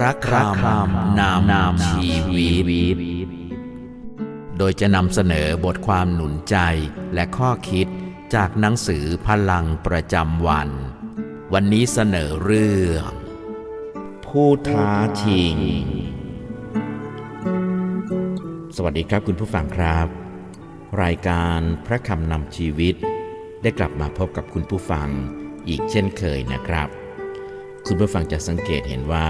พระคำนามนามชีวิต โดยจะนำเสนอบทความหนุนใจและข้อคิดจากหนังสือพลังประจำวัน วันนี้เสนอเรื่อง ผู้ท้าชิง สวัสดีครับคุณผู้ฟังครับ รายการพระคำนำชีวิต ได้กลับมาพบกับคุณผู้ฟังอีกเช่นเคยนะครับคุณผู้ฟังจะสังเกตเห็นว่า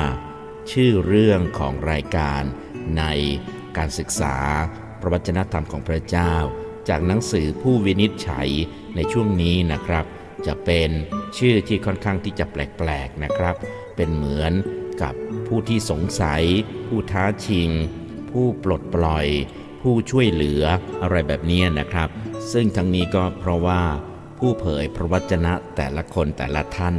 ชื่อเรื่องของรายการในการศึกษาประวัจนธรรมของพระเจ้า จากหนังสือผู้วินิจฉัยในช่วงนี้นะครับ จะเป็นชื่อที่ค่อนข้างที่จะแปลกๆนะครับ เป็นเหมือนกับผู้ที่สงสัย ผู้ท้าชิง ผู้ปลดปล่อย ผู้ช่วยเหลืออะไรแบบนี้นะครับ ซึ่งทั้งนี้ก็เพราะว่าผู้เผยพระวจนะแต่ละคนแต่ละท่าน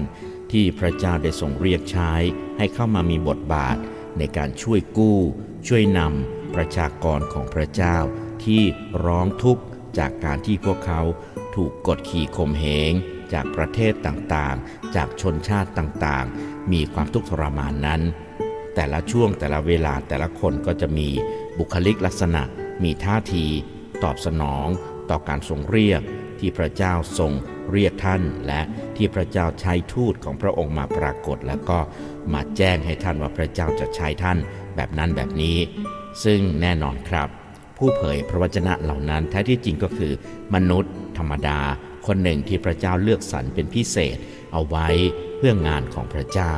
ที่พระเจ้าได้ทรงเรียกใช้ให้เข้ามามีบทบาทในการช่วยกู้ ช่วยนำประชากรของพระเจ้าที่ร้องทุกข์จากการที่พวกเขาถูกกดขี่ข่มเหงจากประเทศต่างๆ จากชนชาติต่างๆ มีความทุกข์ทรมานนั้น แต่ละช่วงแต่ละเวลาแต่ละคนก็จะมีบุคลิกลักษณะ มีท่าที ตอบสนอง ต่อการทรงเรียกที่พระเจ้าทรง เรียกท่านและที่พระเจ้าใช้ทูตของพระองค์มาปรากฏ แล้วก็มาแจ้งให้ท่านว่าพระเจ้าจะใช้ท่านแบบนั้นแบบนี้ ซึ่งแน่นอนครับ ผู้เผยพระวจนะเหล่านั้นแท้ที่จริงก็คือ มนุษย์ ธรรมดา คนหนึ่งที่พระเจ้าเลือกสรรเป็นพิเศษ เอาไว้เพื่องานของพระเจ้า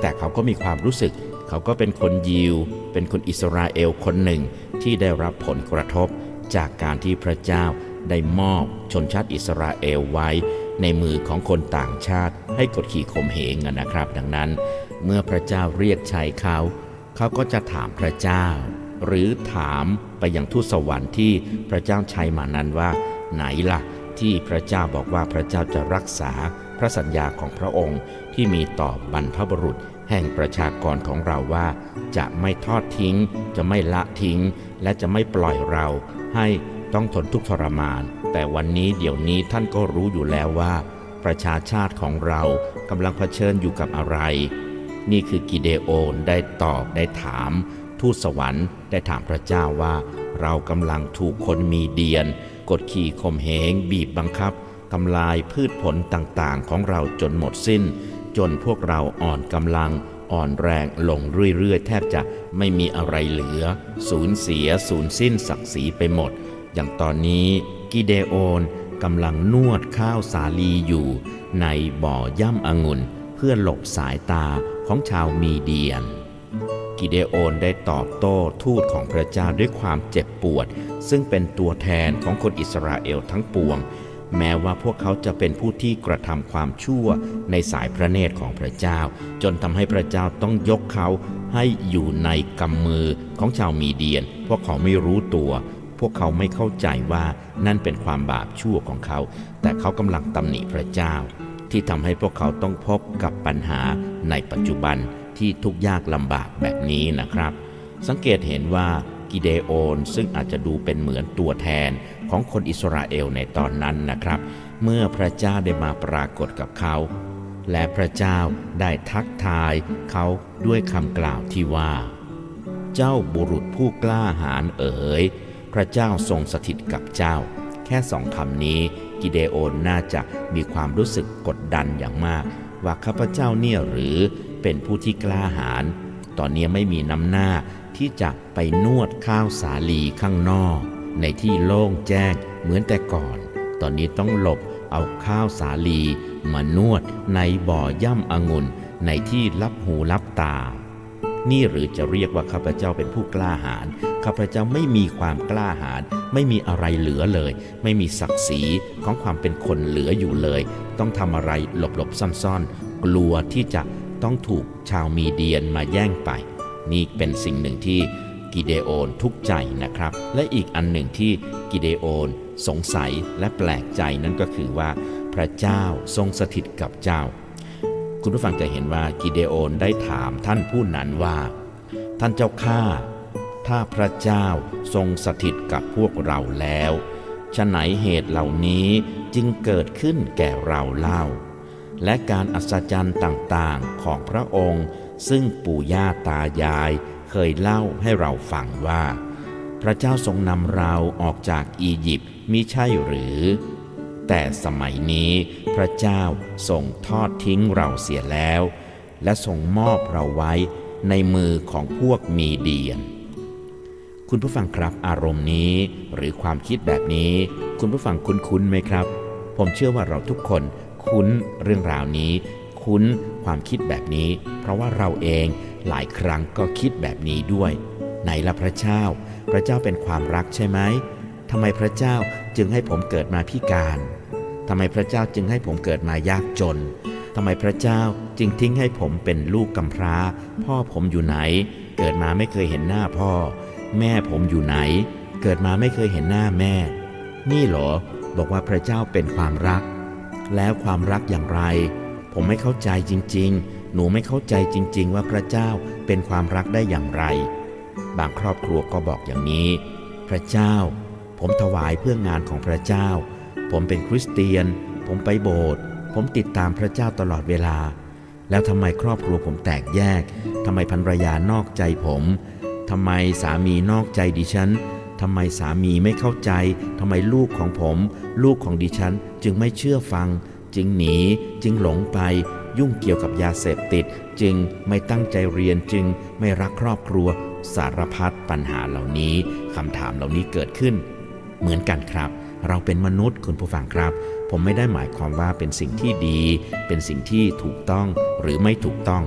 แต่เขาก็มีความรู้สึก เขาก็เป็นคนยิว เป็นคนอิสราเอลคนหนึ่งที่ได้รับผลกระทบจากการที่พระเจ้า ได้มอบชนชาติอิสราเอลไว้ ในมือของคนต่างชาติให้กดขี่ข่มเหงนะครับ ดังนั้น เมื่อพระเจ้าเรียกใช้เขา เขาก็จะถามพระเจ้า หรือถามไปยังทูตสวรรค์ที่พระเจ้าใช้มานั้นว่า ไหนล่ะ ที่พระเจ้าบอกว่าพระเจ้าจะรักษาพระสัญญาของพระองค์ที่มีต่อบรรพบุรุษแห่งประชากรของเราว่า จะไม่ทอดทิ้ง จะไม่ละทิ้ง และจะไม่ปล่อยเราให้ ต้องทนทุกข์ทรมาน แต่วันนี้เดี๋ยวนี้ท่านก็รู้อยู่แล้วว่า ประชาชาติของเรากำลังเผชิญอยู่กับอะไร นี่คือกิเดโอนได้ตอบได้ถาม ทูตสวรรค์ได้ถามพระเจ้าว่า เรากำลังถูกคนมีเดียน กดขี่ข่มเหง บีบบังคับทำลายพืชผลต่างๆ ของเราจนหมดสิ้น จนพวกเราอ่อนกำลังอ่อนแรงลงเรื่อยๆ แทบจะไม่มีอะไรเหลือ สูญเสียสูญสิ้นศักดิ์ศรีไปหมด อย่างตอนนี้กิเดโอนกำลังนวดข้าวสาลีอยู่ ในบ่อย่ำองุ่น เพื่อหลบสายตาของชาวมีเดียน กิเดโอนได้ตอบโต้ทูตของพระเจ้าด้วยความเจ็บปวด ซึ่งเป็นตัวแทนของคนอิสราเอลทั้งปวง แม้ว่าพวกเขาจะเป็นผู้ที่กระทำความชั่วในสายพระเนตรของพระเจ้า จนทำให้พระเจ้าต้องยกเขาให้อยู่ในกำมือของชาวมีเดียน พวกเขาไม่รู้ตัว พวกเขาไม่เข้าใจว่านั่นเป็นความบาปชั่วของเขา แต่เขากำลังตำหนิพระเจ้า ที่ทำให้พวกเขาต้องพบกับปัญหาในปัจจุบันที่ทุกยากลำบากแบบนี้นะครับ สังเกตเห็นว่ากิเดโอนซึ่งอาจจะดูเป็นเหมือนตัวแทนของคนอิสราเอลในตอนนั้นนะครับ เมื่อพระเจ้าได้มาปรากฏกับเขา และพระเจ้าได้ทักทายเขาด้วยคำกล่าวที่ว่า เจ้าบุรุษผู้กล้าหาญเอ๋ย พระเจ้าทรงสถิตกับเจ้า แค่สองคำนี้กิเดโอนน่าจะมีความรู้สึกกดดันอย่างมาก ว่าข้าพเจ้าเนี่ยหรือเป็นผู้ที่กล้าหาญตอนนี้ไม่มีน้ำหน้าที่จะไปนวดข้าวสาลีข้างนอก ในที่โล่งแจ้งเหมือนแต่ก่อน ตอนนี้ต้องหลบเอาข้าวสาลี มานวดในบ่อย่ำองุ่นในที่ลับหูลับตา นี่หรือจะเรียกว่าข้าพเจ้าเป็นผู้กล้าหาญข้าพเจ้าไม่มีความกล้าหาญไม่มีอะไรเหลือเลย ไม่มีศักดิ์ศรีของความเป็นคนเหลืออยู่เลย ต้องทำอะไรหลบหลบๆซ่อนๆ กลัวที่จะต้องถูกชาวมีเดียนมาแย่งไป นี่เป็นสิ่งหนึ่งที่กิเดโอนทุกข์ใจนะครับ และอีกอันหนึ่งที่กิเดโอนสงสัยและแปลกใจนั่นก็คือว่า พระเจ้าทรงสถิตกับเจ้า คุณผู้ฟังจะเห็นว่ากิเดโอนได้ถามท่านผู้นั้นว่า ท่านเจ้าข้าถ้าพระเจ้าทรงสถิตกับพวกเราแล้วฉะไหนเหตุเหล่านี้จึงเกิดขึ้นแก่เราเล่า และการอัศจรรย์ต่างๆของพระองค์ ซึ่งปู่ย่าตายายเคยเล่าให้เราฟังว่า พระเจ้าทรงนำเราออกจากอียิปต์มิใช่หรือ แต่สมัยนี้พระเจ้าทรงทอดทิ้งเราเสียแล้ว และทรงมอบเราไว้ในมือของพวกมีเดียน คุณผู้ฟังครับอารมณ์นี้หรือความคิดแบบนี้ คุณผู้ฟังคุ้นๆไหมครับ ผมเชื่อว่าเราทุกคนคุ้นเรื่องราวนี้ คุ้นความคิดแบบนี้ เพราะว่าเราเองหลายครั้งก็คิดแบบนี้ด้วยไหนละพระเจ้า พระเจ้าเป็นความรักใช่ไหม ทำไมพระเจ้าจึงให้ผมเกิดมาพิการทำไมพระเจ้าจึงให้ผมเกิดมายากจนทำไมพระเจ้าจึงทิ้งให้ผมเป็นลูกกำพร้า พ่อผมอยู่ไหน เกิดมาไม่เคยเห็นหน้าพ่อ แม่ผมอยู่ไหน เกิดมาไม่เคยเห็นหน้าแม่ นี่เหรอ บอกว่าพระเจ้าเป็นความรัก แล้วความรักอย่างไร ผมไม่เข้าใจจริง ๆ หนูไม่เข้าใจจริง ๆ ว่าพระเจ้าเป็นความรักได้อย่างไร บางครอบครัวก็บอกอย่างนี้ พระเจ้า ผมถวายเพื่องานของพระเจ้า ผมเป็นคริสเตียน ผมไปโบสถ์ ผมติดตามพระเจ้าตลอดเวลา แล้วทำไมครอบครัวผมแตกแยก ทำไมภรรยานอกใจผมทำไมสามีนอกใจดิฉันทำไมสามีไม่เข้าใจ ทำไมลูกของผม ลูกของดิฉันจึงไม่เชื่อฟัง จึงหนี จึงหลงไป ยุ่งเกี่ยวกับยาเสพติด จึงไม่ตั้งใจเรียน จึงไม่รักครอบครัว สารพัดปัญหาเหล่านี้ คำถามเหล่านี้เกิดขึ้น เหมือนกันครับ เราเป็นมนุษย์คุณผู้ฟังครับ ผมไม่ได้หมายความว่าเป็นสิ่งที่ดี เป็นสิ่งที่ถูกต้องหรือไม่ถูกต้อง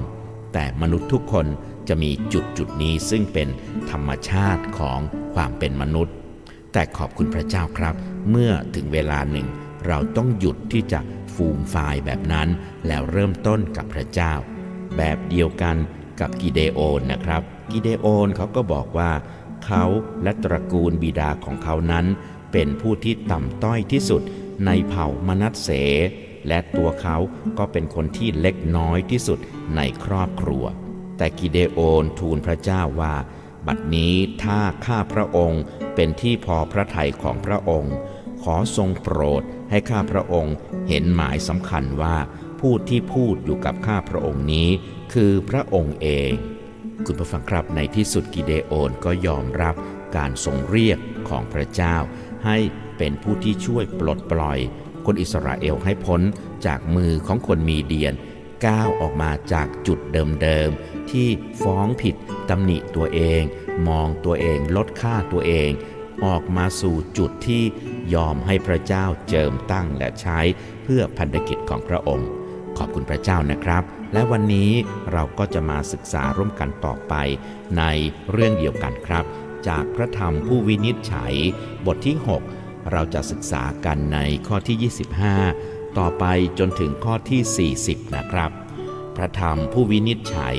แต่มนุษย์ทุกคนจะมีจุดจุดนี้ซึ่งเป็นธรรมชาติของความเป็นมนุษย์ แต่ขอบคุณพระเจ้าครับ เมื่อถึงเวลาหนึ่ง เราต้องหยุดที่จะฟูมฟายแบบนั้น แล้วเริ่มต้นกับพระเจ้า แบบเดียวกันกับกิเดโอนนะครับ กิเดโอนเขาก็บอกว่า เขาและตระกูลบิดาของเขานั้น เป็นผู้ที่ต่ำต้อยที่สุดในเผ่ามนัสเส และตัวเขาก็เป็นคนที่เล็กน้อยที่สุดในครอบครัว แต่กิเดโอนทูลพระเจ้าว่า บัดนี้ถ้าข้าพระองค์เป็นที่พอพระทัยของพระองค์ ขอทรงโปรดให้ข้าพระองค์เห็นหมายสำคัญว่า ผู้ที่พูดอยู่กับข้าพระองค์นี้ คือพระองค์เอง คุณผู้ฟังครับในที่สุดกิเดโอนก็ยอมรับการทรงเรียกของพระเจ้า ให้เป็นผู้ที่ช่วยปลดปล่อย คนอิสราเอลให้พ้นจากมือของคนมีเดียนก้าวออกมาจากจุดเดิมๆที่ฟ้องผิดตำหนิตัวเอง มองตัวเองลดค่าตัวเอง ออกมาสู่จุดที่ยอมให้พระเจ้าเจิมตั้งและใช้เพื่อพันธกิจของพระองค์ ขอบคุณพระเจ้านะครับ และวันนี้เราก็จะมาศึกษาร่วมกันต่อไปในเรื่องเดียวกันครับ จากพระธรรมผู้วินิจฉัย บทที่ 6 เราจะศึกษากันในข้อที่ 25 ต่อไปจนถึงข้อที่ 40 นะครับ พระธรรมผู้วินิจฉัย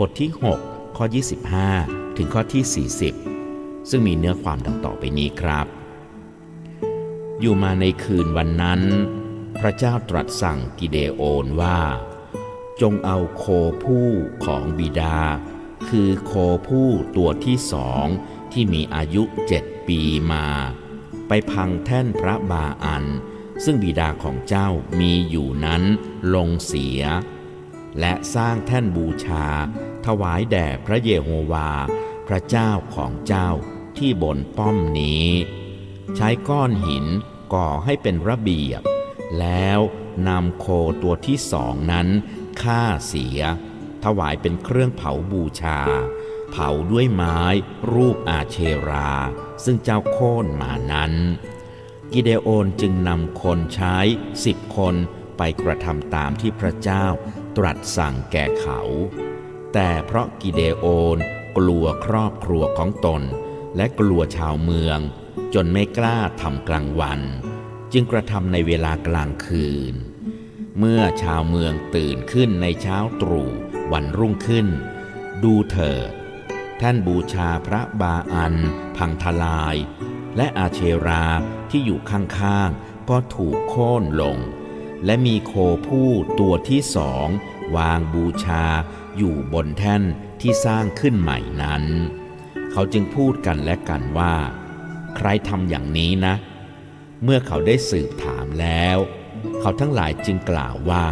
บทที่ 6 ข้อ 25 ถึงข้อที่ 40 ซึ่งมีเนื้อความดังต่อไปนี้ครับ อยู่มาในคืนวันนั้น พระเจ้าตรัสสั่งกิเดโอนว่า จงเอาโคผู้ของบิดา คือโคผู้ตัวที่สองที่มีอายุเจ็ดปีมา ไปพังแท่นพระบาอัน ซึ่งบิดาของเจ้ามีอยู่นั้นลงเสีย และสร้างแท่นบูชา ถวายแด่พระเยโฮวา พระเจ้าของเจ้าที่บนป้อมนี้ ใช้ก้อนหินก่อให้เป็นระเบียบ แล้วนำโคตัวที่สองนั้น ฆ่าเสีย ถวายเป็นเครื่องเผาบูชา เผาด้วยไม้รูปอาเชรา ซึ่งเจ้าโค่นมานั้น กิเดโอนจึงนำคนใช้สิบคนไปกระทำตามที่พระเจ้าตรัสสั่งแก่เขา แต่เพราะกิเดโอนกลัวครอบครัวของตน และกลัวชาวเมือง จนไม่กล้าทำกลางวัน จึงกระทำในเวลากลางคืน เมื่อชาวเมืองตื่นขึ้นในเช้าตรู่วันรุ่งขึ้น ดูเถิดท่านบูชาพระบาอัน พังทลาย และอาเชราที่อยู่ข้างๆ ก็ถูกโค่นลง และมีโคผู้ตัวที่สอง วางบูชาอยู่บนแท่นที่สร้างขึ้นใหม่นั้น เขาจึงพูดกันและกันว่า ใครทำอย่างนี้นะ เมื่อเขาได้สืบถามแล้ว เขาทั้งหลายจึงกล่าวว่า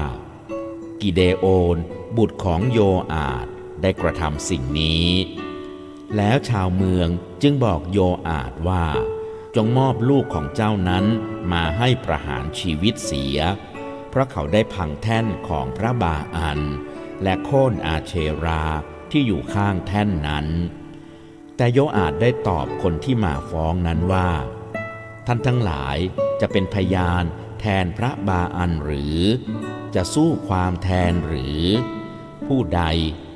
กิเดโอนบุตรของโยอาดได้กระทำสิ่งนี้ แล้วชาวเมืองจึงบอกโยอาดว่า จงมอบลูกของเจ้านั้นมาให้ประหารชีวิตเสีย เพราะเขาได้พังแท่นของพระบาอัน และโค่นอาเชราที่อยู่ข้างแท่นนั้น แต่โยอาดได้ตอบคนที่มาฟ้องนั้นว่า ท่านทั้งหลายจะเป็นพยาน แทนพระบาอันหรือ จะสู้ความแทนหรือ ผู้ใด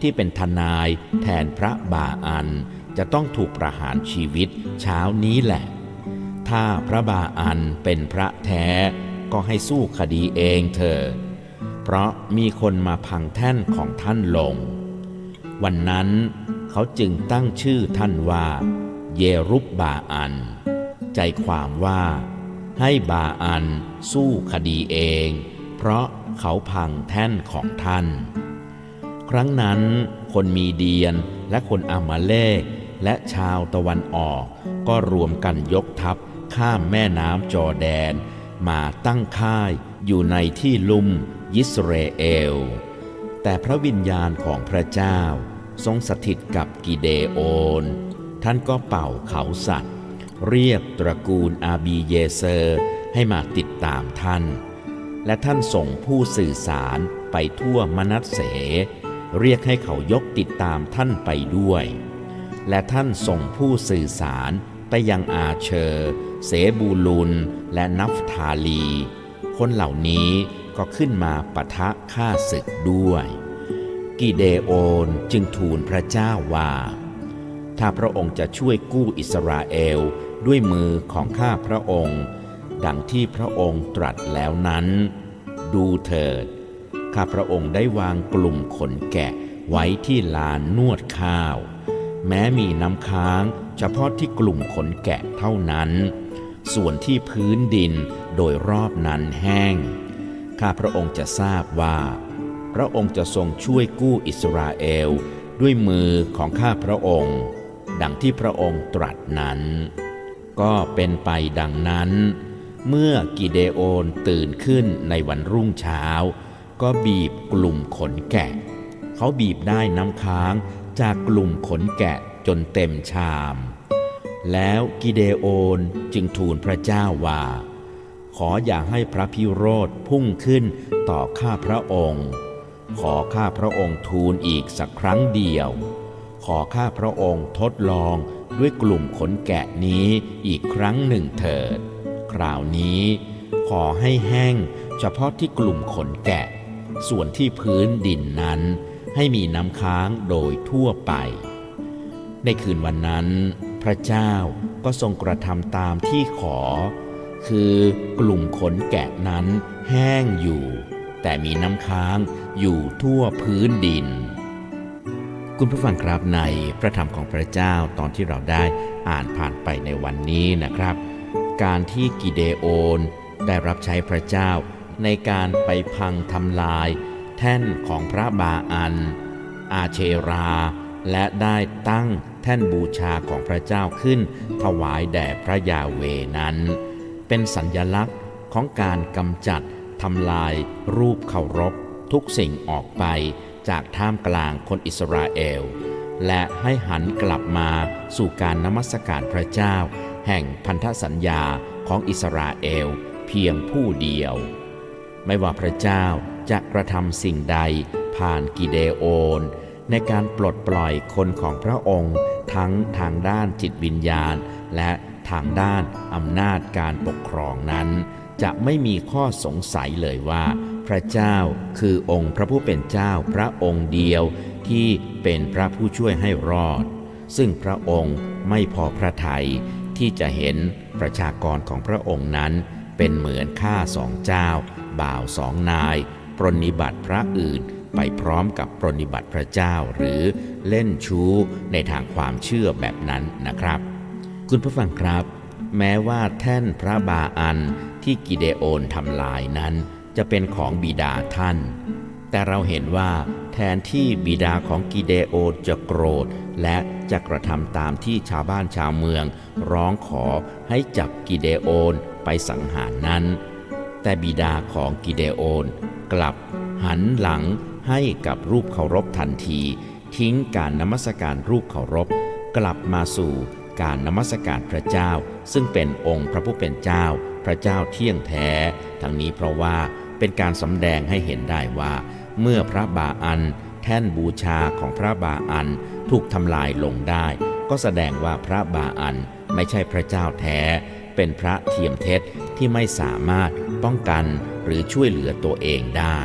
ที่เป็นทนายแทนพระบาอัน จะต้องถูกประหารชีวิตเช้านี้แหละ ถ้าพระบาอันเป็นพระแท้ก็ให้สู้คดีเองเถอะเพราะมีคนมาพังแท่นของท่านลง วันนั้นเขาจึงตั้งชื่อท่านว่า เยรุบบาอัน ใจความว่า ให้บาอันสู้คดีเอง เพราะเขาพังแท่นของท่าน ครั้งนั้นคนมีเดียนและคนอามาเลกและชาวตะวันออก ก็รวมกันยกทัพข้ามแม่น้ำจอแดน มาตั้งค่ายอยู่ในที่ลุ่มยิสราเอล แต่พระวิญญาณของพระเจ้า ทรงสถิตกับกิเดโอน ท่านก็เป่าเขาสัตว์ เรียกตระกูลอาบีเยเซอร์ ให้มาติดตามท่าน และท่านส่งผู้สื่อสารไปทั่วมนัสเส เรียกให้เขายกติดตามท่านไปด้วย และท่านส่งผู้สื่อสารไปยังอาเชอร์ เสบูลุน และนัฟทาลี คนเหล่านี้ก็ขึ้นมาปะทะฆ่าศึกด้วย กิเดโอนจึงทูลพระเจ้าว่า ถ้าพระองค์จะช่วยกู้อิสราเอล ด้วยมือของข้าพระองค์ ดังที่พระองค์ตรัสแล้วนั้น ดูเถิด ข้าพระองค์ได้วางกลุ่มขนแกะไว้ที่ลานนวดข้าว แม้มีน้ำค้างเฉพาะที่กลุ่มขนแกะเท่านั้น ส่วนที่พื้นดินโดยรอบนั้นแห้ง ข้าพระองค์จะทราบว่า พระองค์จะทรงช่วยกู้อิสราเอลด้วยมือของข้าพระองค์ ดังที่พระองค์ตรัสนั้น ก็เป็นไปดังนั้น เมื่อกิเดโอนตื่นขึ้นในวันรุ่งเช้า ก็บีบกลุ่มขนแกะ เขาบีบได้น้ำค้างจากกลุ่มขนแกะจนเต็มชาม แล้วกิเดโอนจึงทูลพระเจ้าว่า ขออย่าให้พระพิโรธพุ่งขึ้นต่อข้าพระองค์ ขอข้าพระองค์ทูลอีกสักครั้งเดียว ขอข้าพระองค์ทดลอง ด้วยกลุ่มขนแกะนี้อีกครั้งหนึ่งเถิด คราวนี้ ขอให้แห้งเฉพาะที่กลุ่มขนแกะ ส่วนที่พื้นดินนั้น ให้มีน้ำค้างโดยทั่วไป ในคืนวันนั้น พระเจ้าก็ทรงกระทำตามที่ขอ คือกลุ่มขนแกะนั้นแห้งอยู่ แต่มีน้ำค้างอยู่ทั่วพื้นดิน คุณผู้ฟังครับในพระธรรมของพระเจ้าตอนที่เราได้อ่านผ่านไปในวันนี้นะครับ การที่กิเดโอนได้รับใช้พระเจ้า ในการไปพังทำลาย แท่นของพระบาอัน อาเชรา และได้ตั้งแท่นบูชาของพระเจ้าขึ้น ถวายแด่พระยาเวนั้น เป็นสัญญลักษณ์ของการกำจัดทำลายรูปเคารพทุกสิ่งออกไป จากท่ามกลางคนอิสราเอล และให้หันกลับมาสู่การนมัสการพระเจ้า แห่งพันธสัญญาของอิสราเอลเพียงผู้เดียว ไม่ว่าพระเจ้าจะกระทำสิ่งใดผ่านกิเดโอน ในการปลดปล่อยคนของพระองค์ทั้งทางด้านจิตวิญญาณ และทางด้านอำนาจการปกครองนั้น จะไม่มีข้อสงสัยเลยว่า ระเจ้าคือองค์พระผู้เป็นเจ้าพระองค์เดียวที่เป็นพระผู้ช่วยให้รอด ซึ่งพระองค์ไม่พอพระทัยที่จะเห็นประชากรของพระองค์นั้นเป็นเหมือนข้าสองเจ้า บ่าวสองนาย ปรนนิบัติพระอื่นไปพร้อมกับปรนนิบัติพระเจ้าหรือเล่นชู้ในทางความเชื่อแบบนั้นนะครับ คุณผู้ฟังครับ แม้ว่าแท่นพระบาอันที่กิเดโอนทำลายนั้น จะเป็นของบิดาท่าน แต่เราเห็นว่าแทนที่บิดาของกิเดโอจะโกรธ และจะกระทำตามที่ชาวบ้านชาวเมือง ร้องขอให้จับกิเดโอนไปสังหารนั้น แต่บิดาของกิเดโอนกลับหันหลังให้กับรูปเคารพทันที ทิ้งการนมัสการรูปเคารพ กลับมาสู่การนมัสการพระเจ้า ซึ่งเป็นองค์พระผู้เป็นเจ้า พระเจ้าเที่ยงแท้ ทั้งนี้เพราะว่าเป็นการสำแดงให้เห็นได้ว่า เมื่อพระบาอัน แท่นบูชาของพระบาอันถูกทำลายลงได้ ก็แสดงว่าพระบาอันไม่ใช่พระเจ้าแท้ เป็นพระเทียมเท็จที่ไม่สามารถป้องกันหรือช่วยเหลือตัวเองได้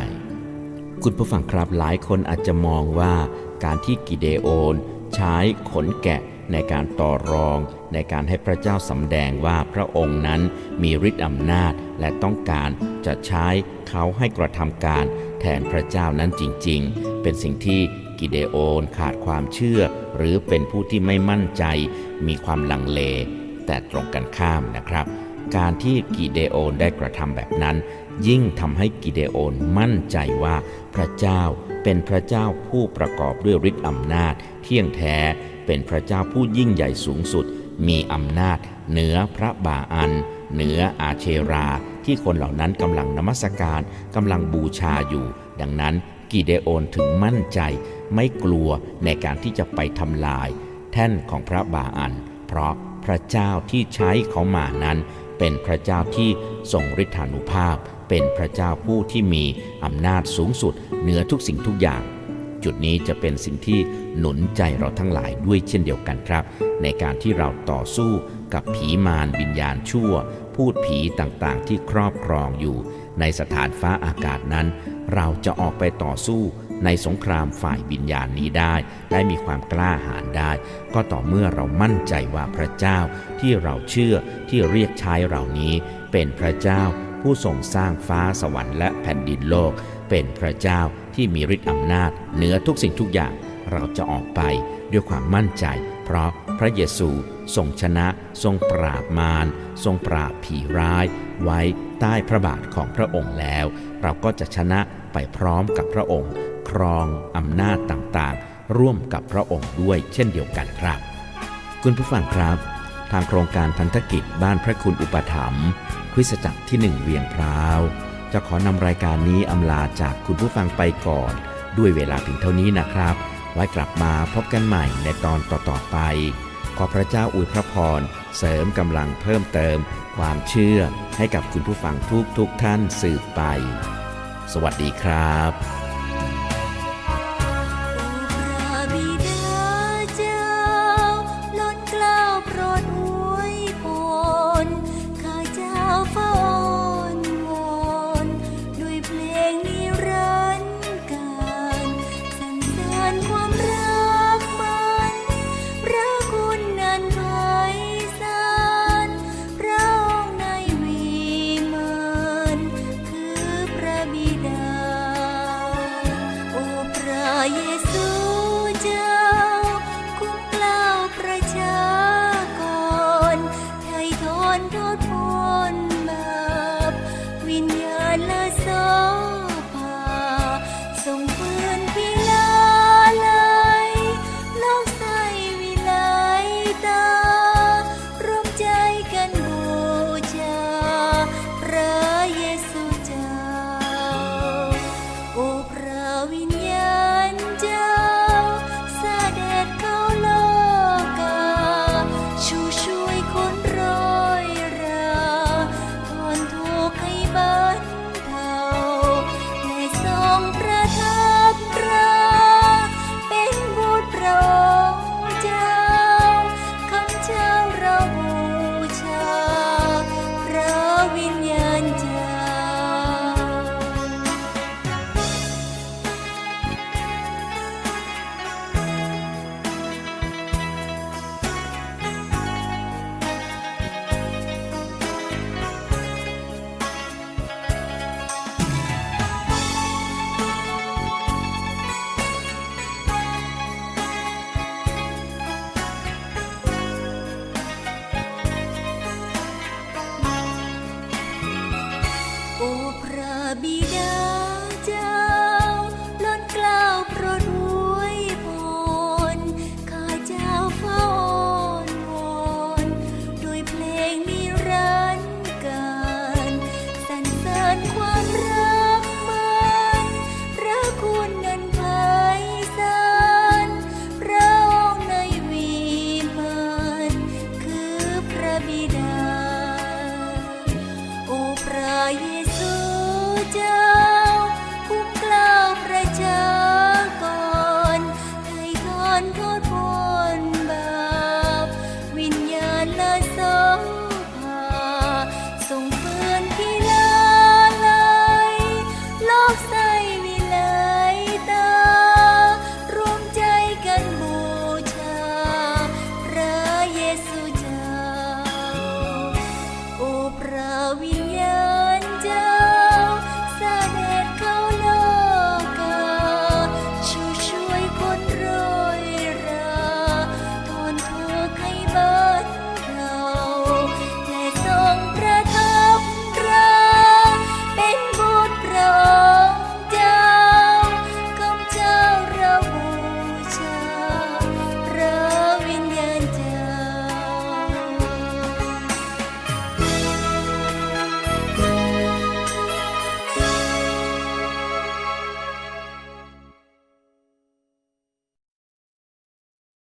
คุณผู้ฟังครับหลายคนอาจจะมองว่าการที่กิเดโอน ใช้ขนแกะ ในการต่อรองในการให้พระเจ้าสำแดงว่าพระองค์นั้นมีฤทธิ์อำนาจและต้องการจะใช้เขาให้กระทำการแทนพระเจ้านั้นจริง ๆ เป็นสิ่งที่กิเดโอนขาดความเชื่อ หรือเป็นผู้ที่ไม่มั่นใจ มีความลังเล แต่ตรงกันข้ามนะครับ การที่กิเดโอนได้กระทำแบบนั้น ยิ่งทำให้กิเดโอนมั่นใจว่าพระเจ้าเป็นพระเจ้าผู้ประกอบด้วยฤทธิ์อำนาจ เที่ยงแท้ เป็นพระเจ้าผู้ยิ่งใหญ่สูงสุด มีอำนาจ เหนือพระบาอัน เหนืออาเชรา ที่คนเหล่านั้นกำลังนมัสการกำลังบูชาอยู่ ดังนั้นกิเดโอนถึงมั่นใจ ไม่กลัวในการที่จะไปทำลาย แท่นของพระบาอัน เพราะพระเจ้าที่ใช้เขามานั้น เป็นพระเจ้าที่ทรงฤทธานุภาพ เป็นพระเจ้าผู้ที่มีอำนาจสูงสุด เหนือทุกสิ่งทุกอย่าง จุดนี้จะเป็นสิ่งที่หนุนใจเราทั้งหลายด้วยเช่นเดียวกันครับ ในการที่เราต่อสู้กับผีมารวิญญาณชั่ว พูดผีต่างๆ ที่ครอบครองอยู่ ในสถานฟ้าอากาศนั้น เราจะออกไปต่อสู้ในสงครามฝ่ายวิญญาณนี้ได้ได้มีความกล้าหาญได้ ก็ต่อเมื่อเรามั่นใจว่าพระเจ้าที่เราเชื่อที่เรียกใช้เรานี้ เป็นพระเจ้าผู้ทรงสร้างฟ้าสวรรค์และแผ่นดินโลก เป็นพระเจ้า ที่มีฤทธิ์อำนาจ เหนือทุกสิ่งทุกอย่างเราจะออกไปด้วยความมั่นใจ เพราะพระเยซูทรงชนะ ทรงปราบมาร ทรงปราบผีร้าย ไว้ใต้พระบาทของพระองค์แล้ว เราก็จะชนะไปพร้อมกับพระองค์ ครองอำนาจต่างๆ ร่วมกับพระองค์ด้วยเช่นเดียวกันครับ คุณผู้ฟังครับ ทางโครงการพันธกิจบ้านพระคุณอุปถัมภ์คริสตจักรที่หนึ่งเวียงพร้าว จะขอนำรายการนี้อำลาจากคุณผู้ฟังไปก่อน ด้วยเวลาเพียงเท่านี้นะครับ ไว้กลับมาพบกันใหม่ในตอนต่อๆไป ขอพระเจ้าอวยพระพร เสริมกำลังเพิ่มเติม ความเชื่อให้กับคุณผู้ฟังทุกๆทท่านสืบไป สวัสดีครับ